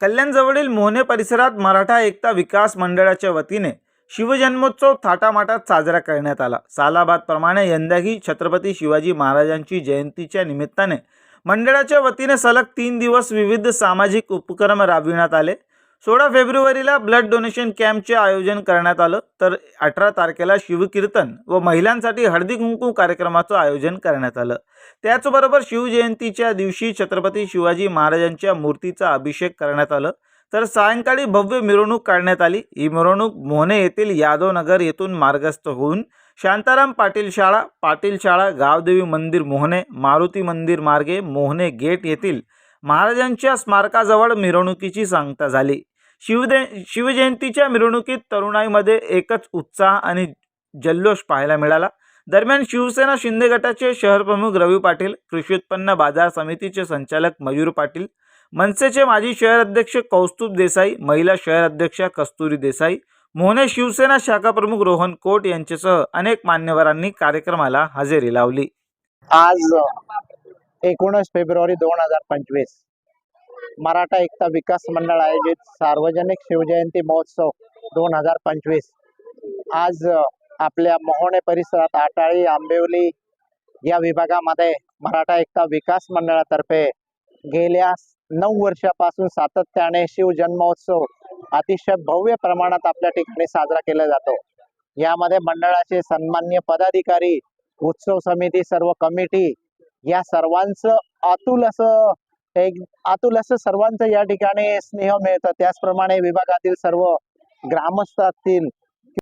कल्याणजवळील मोहने परिसरात मराठा एकता विकास मंडळाच्या वतीने शिवजन्मोत्सव थाटामाटात साजरा करण्यात आला. सालाबादप्रमाणे यंदाही छत्रपती शिवाजी महाराजांची जयंतीच्या निमित्ताने मंडळाच्या वतीने सलग तीन दिवस विविध सामाजिक उपक्रम राबविण्यात आले. सोळा फेब्रुवारीला ब्लड डोनेशन कॅम्पचे आयोजन करण्यात आलं. तर अठरा तारखेला शिवकीर्तन व महिलांसाठी हळदी कुंकू कार्यक्रमाचं आयोजन करण्यात आलं. त्याचबरोबर शिवजयंतीच्या दिवशी छत्रपती शिवाजी महाराजांच्या मूर्तीचा अभिषेक करण्यात आलं. तर सायंकाळी भव्य मिरवणूक काढण्यात आली. ही मिरवणूक मोहने येथील यादवनगर येथून मार्गस्थ होऊन शांताराम पाटील शाळा पाटील शाळा गावदेवी मंदिर मोहने मारुती मंदिर मार्गे मोहने गेट येथील महाराजांच्या स्मारकाजवळ मिरवणुकीची सांगता झाली. शिवदे शिवजयंतीच्या मिरवणुकीत तरुणाईमध्ये एकच उत्साह आणि जल्लोष पाहायला मिळाला. दरम्यान शिवसेना शिंदे गटाचे शहर प्रमुख रवी पाटील कृषी उत्पन्न बाजार समितीचे संचालक मयूर पाटील मनसेचे माजी शहर अध्यक्ष कौस्तुभ देसाई महिला शहर अध्यक्षा कस्तुरी देसाई मोहने शिवसेना शाखा प्रमुख रोहन कोट यांच्यासह अनेक मान्यवरांनी कार्यक्रमाला हजेरी लावली. आज एकोणीस फेब्रुवारी दोन हजार पंचवीस मराठा एकता विकास मंडळ आयोजित सार्वजनिक शिवजयंती महोत्सव दोन हजार पंचवीस. आज आपल्या मोहोणे परिसरात आटाळी आंबिवली या विभागामध्ये मराठा एकता विकास मंडळातर्फे गेल्या नऊ वर्षापासून सातत्याने शिवजन्मोत्सव अतिशय भव्य प्रमाणात आपल्या ठिकाणी साजरा केला जातो. यामध्ये मंडळाचे सन्मान्य पदाधिकारी उत्सव समिती सर्व कमिटी या सर्वांचं अतुल असं एक अतुल असं सर्वांचं या ठिकाणी स्नेह मिळतं. त्याचप्रमाणे विभागातील सर्व ग्रामस्थ असतील